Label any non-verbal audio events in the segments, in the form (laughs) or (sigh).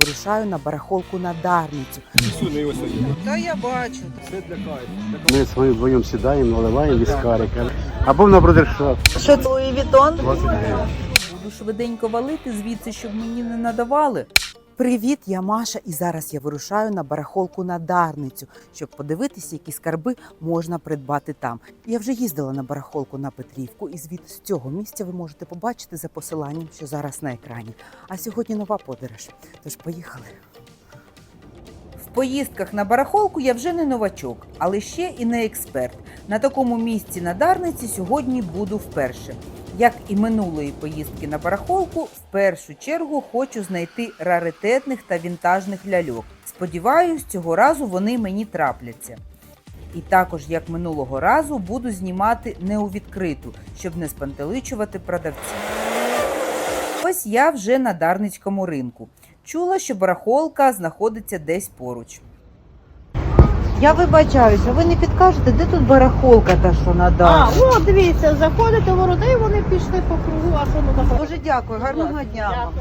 Вирушаю на барахолку на Дарницю. Та я бачу. Все для кайфу. Ми своїм вдвоєм сідаємо, наливаємо віскарика. Або на брудершаф. Що це Вітон? Буду швиденько валити звідси, щоб мені не надавали. Привіт, я Маша, і зараз я вирушаю на барахолку на Дарницю, щоб подивитися, які скарби можна придбати там. Я вже їздила на барахолку на Петрівку, і звідти з цього місця ви можете побачити за посиланням, що зараз на екрані. А сьогодні нова подорож. Тож поїхали. В поїздках на барахолку я вже не новачок, але ще і не експерт. На такому місці на Дарниці сьогодні буду вперше. Як і минулої поїздки на барахолку, в першу чергу хочу знайти раритетних та вінтажних ляльок. Сподіваюсь, цього разу вони мені трапляться. І також, як минулого разу, буду знімати не у відкриту, щоб не спантеличувати продавців. Ось я вже на Дарницькому ринку. Чула, що барахолка знаходиться десь поруч. Я вибачаюся, ви не підкажете, де тут барахолка та що А, о, дивіться, заходите в ворота і вони пішли по кругу, а що таке? Дуже дякую, гарного дня вам.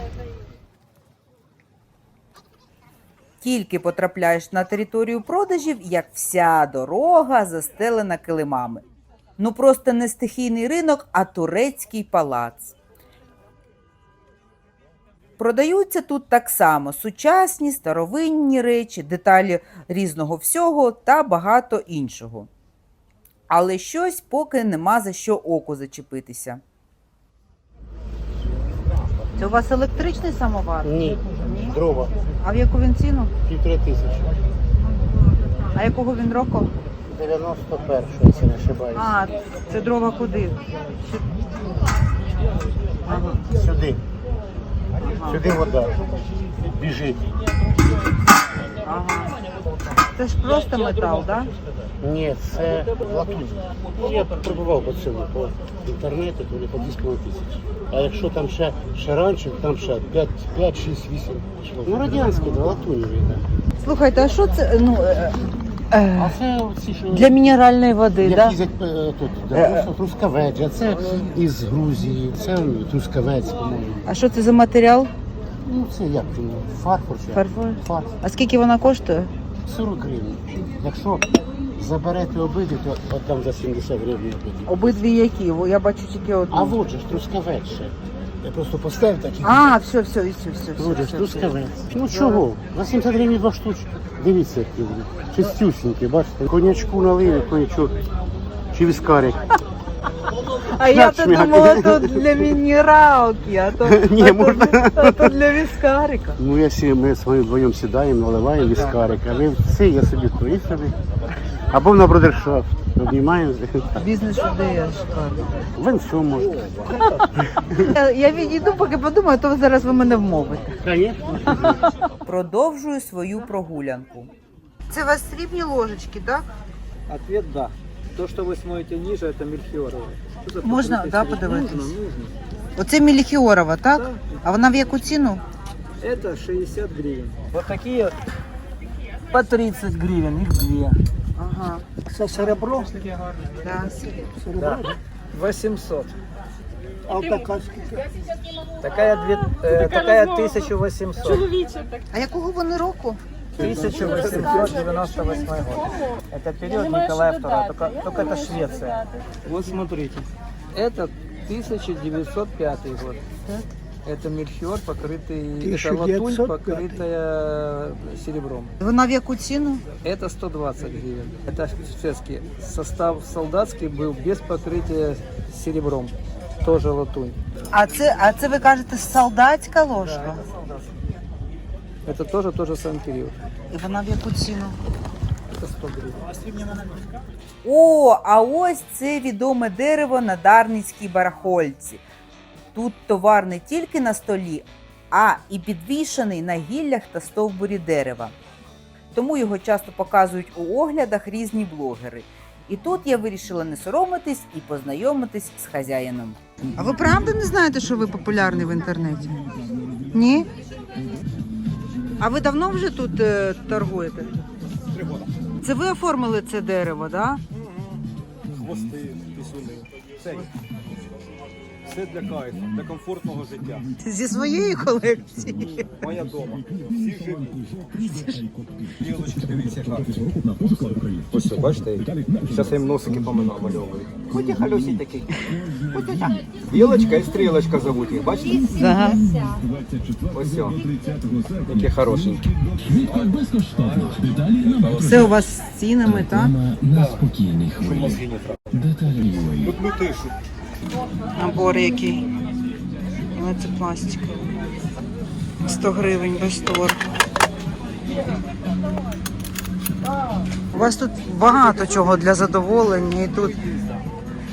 Тільки потрапляєш на територію продажів, як вся дорога застелена килимами. Ну просто не стихійний ринок, а турецький палац. Продаються тут так само сучасні, старовинні речі, деталі різного всього та багато іншого. Але щось поки нема за що оку зачепитися. Це у вас електричний самовар? Ні, Ні. дрова, А в яку він ціну? півтори тисячі. А якого він року? 91, якщо не ошибаюся. А, це дрова куди? Ага. Сюди. Сюди вода. Біжить. ага. Це ж просто метал, так? Да? Ні, це латунь. Ну, я пробував по цьому по інтернету, то по 2,5 тисячі. А якщо там ще, ще раніше, там ще 5, 5 6, 8 чоловік. Ну, радянські, да, так. Слухайте, а що це? Ну, е, А це ці, що... для мінеральної води, Як так? їздять е, тут, Е, трускавець, а це із Грузії, це трускавець, по-моєму. А що це за матеріал? Ну це як він, фарфор чи? Фарфор. Фарфор. А скільки вона коштує? 40 гривень. Якщо заберете обидві, то віддам за 70 гривень обидві. Обидві які? Я бачу тільки одну. А от же ж трускавець ще. Я просто поставив такі. А, все, все, все, все, все, От же ж все, все. трускавець. Ну чого? За 70 гривень два штучки. Дивіться, які вони. Чистюсінькі, бачите? Конячку налили, конячок. Чи віскарик. А я то Шмяк. думала, то для мінералки, а то, (laughs) Ні, а то, можна. а то для віскарика. Ну, я сі, ми з вами вдвоєм сідаємо, наливаємо віскарик, а ви все, я собі то і собі. Або на брудершафт. Обнімаємо. Бізнес ідея шикарна. Ви все можете. Я, я відійду, поки подумаю, то зараз ви мене вмовите. Звісно. Продовжую свою прогулянку. Це у вас срібні ложечки, так? Ответ да. То, что вы смотрите ниже, это мельхиоровое. Что за Можно, покрытие да, серебром? подавайтесь? Нужно, нужно. Оце Меліхіорова, так? Да. А вона в яку ціну? Это 60 гривен. Вот такие по 30 гривен, их две. Ага. Все серебро? Да. Да. 800. А така скільки? Такая, две, э, такая 1800. А якого вони року? 1898 год. Это период Николая II, только, только это Швеция. Вот смотрите. Это 1905 год. Это мельхиор, покрытый, это латунь, 1905. покрытая серебром. Вона в яку ціну? Это 120 гривен. Это шведский. Состав солдатский был без покрытия серебром. Тоже латунь. А це, а це ви кажете солдатська ложка? Это тоже тоже самый период. І вона в яку ціну? Это 100 гривен. О, а ось це відоме дерево на Дарницькій барахольці. Тут товар не тільки на столі, а і підвішаний на гіллях та стовбурі дерева. Тому його часто показують у оглядах різні блогери. І тут я вирішила не соромитись і познайомитись з хазяїном. А ви правда не знаєте, що ви популярний в інтернеті? Ні? А ви давно вже тут е, торгуєте? Три роки. Це ви оформили це дерево, так? Да? Хвости, пісюни. Все. Все Це для кайфу, для комфортного життя. Зі своєї колекції. Моя дома. Всі живі. Білочки, дивіться, як. Ось бачите? Зараз я їм носики помальовую. Хоті халюсі такі. Білочка і стрілочка зовуть їх, бачите? Ага. Ось о. Які хорошенькі. Все у вас з цінами, так? Люблю тишу. Набор який. Але це пластик. 100 гривень без штор. У вас тут багато чого для задоволення. І тут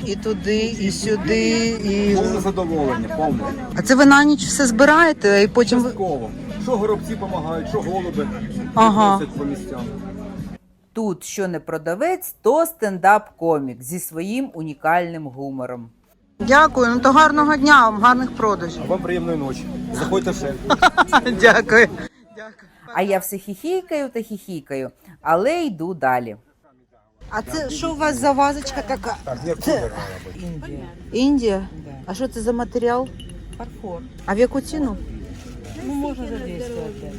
і туди, і сюди, і. Повне задоволення, повне. А це ви на ніч все збираєте і потім. ви- Частково. Що горобці допомагають, що голуби Ага. носять по місцям. Тут що не продавець, то стендап-комік зі своїм унікальним гумором. Дякую, ну то гарного дня вам, гарних продажів. А вам приємної ночі. Заходьте ще. (laughs) Дякую. А я все хіхікаю та хіхікаю, але йду далі. А це що у вас за вазочка така? Так, не кулер. Індія. Індія? А що це за матеріал? Фарфор. А в яку ціну? Ну, можно за 200 отдать.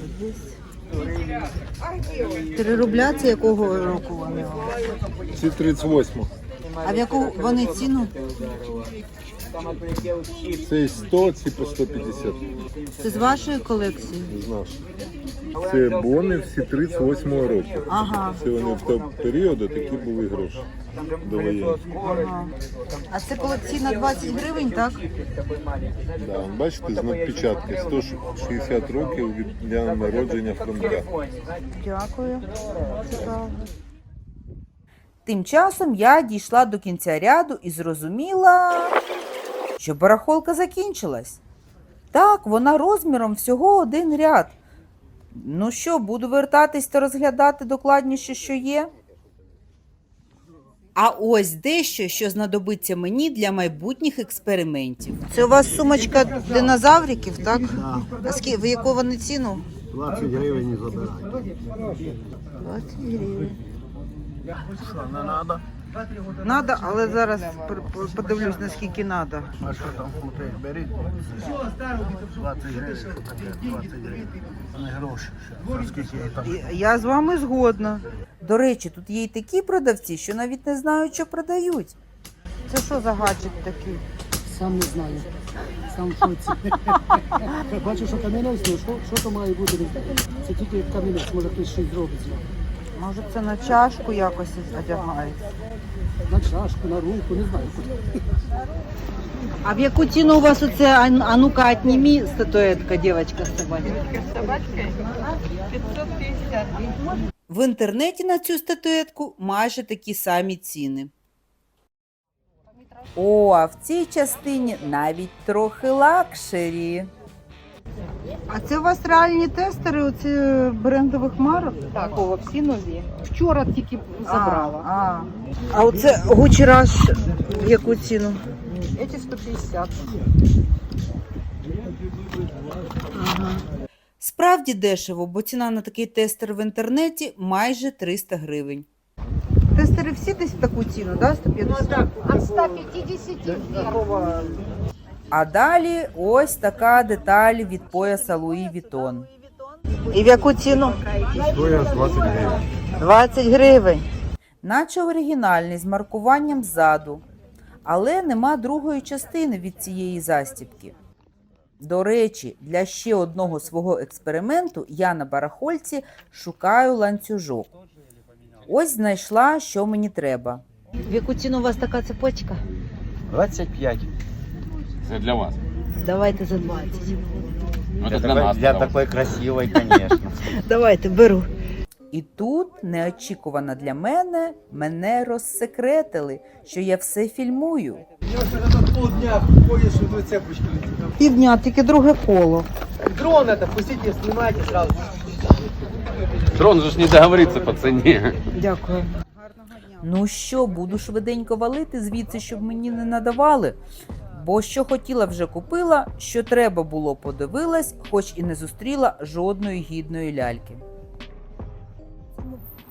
3 рубля це якого року вони? Ці 38. А в яку вони ціну? Це 100, ці по 150. Це з вашої колекції? Знаєш. Це бони всі 38-го року. Ага. Це вони в той період такі були гроші. Довоєнні. ага. А це колекційна 20 гривень, так? Да, бачите, знак печатки 160 років від дня народження Франка. Дякую. Цікаво. Тим часом я дійшла до кінця ряду і зрозуміла, що барахолка закінчилась. Так, вона розміром всього один ряд. Ну що, буду вертатись та розглядати докладніше, що є. А ось дещо, що знадобиться мені для майбутніх експериментів. Це у вас сумочка динозавриків, так? А ски... в яку вони ціну? 20 гривень і забирай. 20 гривень. Що, не треба? Надо, але зараз подивлюсь, наскільки надо. А що там фути? Беріть. 20 гривень, що таке 20 гривень. Не гроші. Скільки там? Я з вами згодна. До речі, тут є й такі продавці, що навіть не знають, що продають. Це що за гаджет такий? Сам не знаю. Сам в шоці. (laughs) Бачу, що камінець, ну що, що то має бути? Це тільки камінець, може хтось щось зробить. Може, це на чашку якось одягається. На чашку, на руку, не знаю. куди. А в яку ціну у вас оце, а, а ну-ка, отніми статуетка, дівчинка з собачкою? В інтернеті на цю статуетку майже такі самі ціни. О, а в цій частині навіть трохи лакшері. А це у вас реальні тестери оці брендових марок? Так, о, всі нові. Вчора тільки забрала. А, а. а оце Gucci Rush в яку ціну? Эти 150. Справді дешево, бо ціна на такий тестер в інтернеті майже 300 гривень. Тестери всі десь в таку ціну, да? 150? От 150 вверх. А далі ось така деталь від пояса Луї Вітон. І в яку ціну? Стоїть 20 гривень. 20 гривень. Наче оригінальний з маркуванням ззаду. Але нема другої частини від цієї застібки. До речі, для ще одного свого експерименту я на барахольці шукаю ланцюжок. Ось знайшла, що мені треба. В яку ціну у вас така цепочка? 25. Це для вас. Давайте за 20. Ну, Для, це для нас. для сказав. такой красивой, конечно. (laughs) Давайте беру. І тут, неочікувано для мене, мене розсекретили, що я все фільмую. Полдня ходишь, цепочки Півдня, тільки друге коло. Дрон это, пустите, снимайте сразу. Дрон же ж не договориться по ціні. Дякую. Ну що, буду швиденько валити звідси, щоб мені не надавали. Бо що хотіла, вже купила, що треба було, подивилась, хоч і не зустріла жодної гідної ляльки.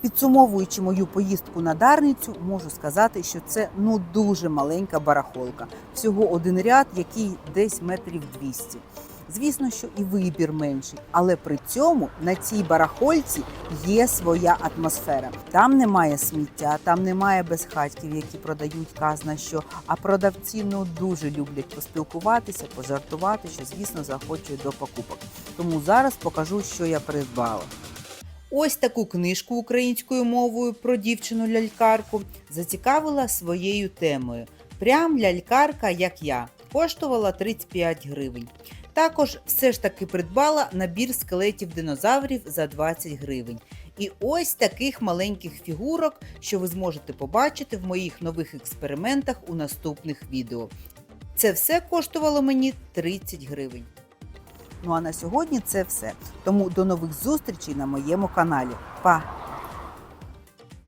Підсумовуючи мою поїздку на Дарницю, можу сказати, що це ну дуже маленька барахолка. Всього один ряд, який десь метрів 200. Звісно, що і вибір менший, але при цьому на цій барахольці є своя атмосфера. Там немає сміття, там немає безхатьків, які продають казна що. А продавці ну дуже люблять поспілкуватися, пожартувати, що звісно заохочує до покупок. Тому зараз покажу, що я придбала. Ось таку книжку українською мовою про дівчину лялькарку зацікавила своєю темою. Прям лялькарка, як я, коштувала 35 гривень. Також все ж таки придбала набір скелетів динозаврів за 20 гривень. І ось таких маленьких фігурок, що ви зможете побачити в моїх нових експериментах у наступних відео. Це все коштувало мені 30 гривень. Ну а на сьогодні це все. Тому до нових зустрічей на моєму каналі. Па!